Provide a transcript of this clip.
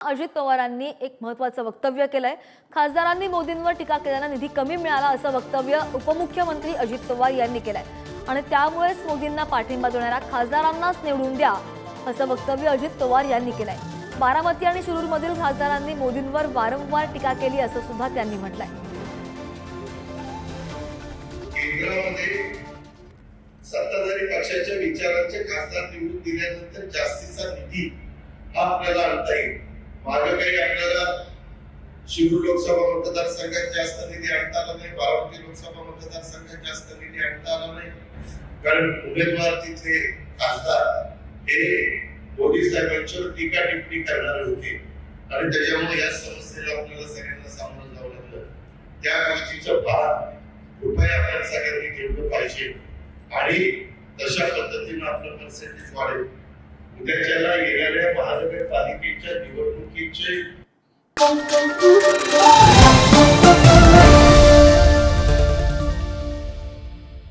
अजित पवारांनी एक महत्वाचं वक्तव्य केलंय. खासदारांनी मोदींवर टीका केल्यानं निधी कमी मिळाला असं वक्तव्य उपमुख्यमंत्री अजित पवार यांनी केलंय. आणि त्यामुळेच मोदींना पाठिंबा देणाऱ्या खासदारांनाच निवडून द्या असं वक्तव्य अजित पवार यांनी केलंय. बारामती आणि शिरूरमधील खासदारांनी मोदींवर वारंवार टीका केली असं सुद्धा त्यांनी म्हटलंय. सत्ताधारी पक्षाच्या विचारांचे खासदार निवडून दिल्यानंतर जास्तीचा निधी हा आपल्याला आणता येईल. मागं काही आपल्याला शिरूर लोकसभा मतदारसंघात जास्त निधी आणता आला नाही बारामती लोकसभा मतदारसंघात जास्त निधी आणता आला नाही. कारण उमेदवार तिथले खासदार हे मोदी साहेबांच्यावर टीका टिप्पणी करणारे होते. आणि त्याच्यामुळे या समस्येला आपल्याला सगळ्यांना सामोरं जावं लागलं. त्या गोष्टीचं भान कृपया आपण सगळ्यांनी ठेवलं पाहिजे. आणि तशा पद्धतीनं आपलं पर्सेंटेज वाढेल. उद्याच्याला येणाऱ्या महानगरपालिकेच्या cheio.